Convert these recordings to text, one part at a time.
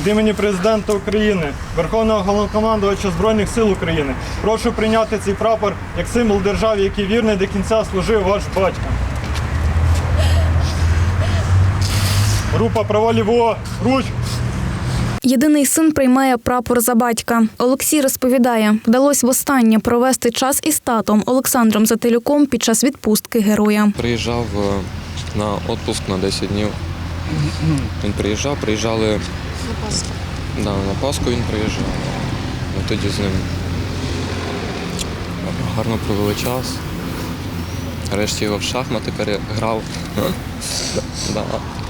від імені президента України, Верховного Головнокомандувача Збройних сил України. Прошу прийняти цей прапор як символ держави, який вірний до кінця служив ваш батько. Група право ліво, руч! Єдиний син приймає прапор за батька. Олексій розповідає, вдалося востаннє провести час із татом Олександром Зателюком під час відпустки героя. Приїжджав е, на відпуск на 10 днів. Він приїжджав, приїжджали. На Пасху. Да, на Пасху він приїжджав. Ми тоді з ним гарно провели час. Решті його в шахмати переграв. Да.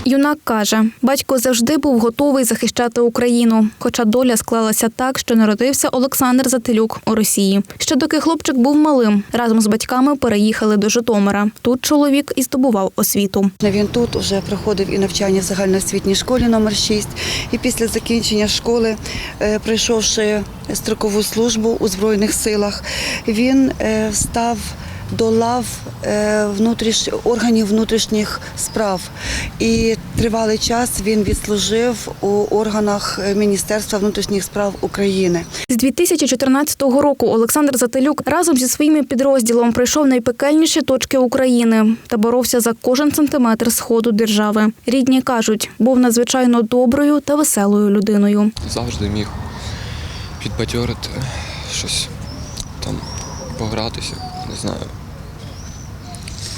Юнак каже, батько завжди був готовий захищати Україну. Хоча доля склалася так, що народився Олександр Зателюк у Росії. Ще доки хлопчик був малим, разом з батьками переїхали до Житомира. Тут чоловік і здобував освіту. Він тут вже проходив і навчання в загальноосвітній школі номер 6 І після закінчення школи, е, пройшовши строкову службу у Збройних силах, він е, став до лав е, внутріш... органів внутрішніх справ. І тривалий час він відслужив у органах е, Міністерства внутрішніх справ України. З 2014 року Олександр Зателюк разом зі своїм підрозділом пройшов найпекельніші точки України та боровся за кожен сантиметр сходу держави. Рідні кажуть, був надзвичайно доброю та веселою людиною. Завжди міг підбадьорити щось там, погратися, не знаю.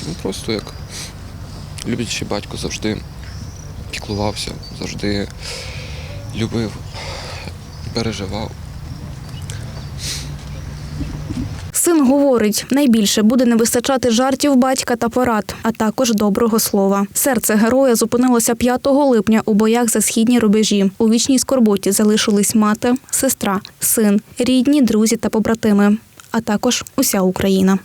Ну просто як люблячий батько завжди піклувався, завжди любив, переживав. Син говорить, найбільше буде не вистачати жартів батька та порад, а також доброго слова. Серце героя зупинилося 5 липня у боях за східні рубежі. У вічній скорботі залишились мати, сестра, син, рідні, друзі та побратими, а також уся Україна.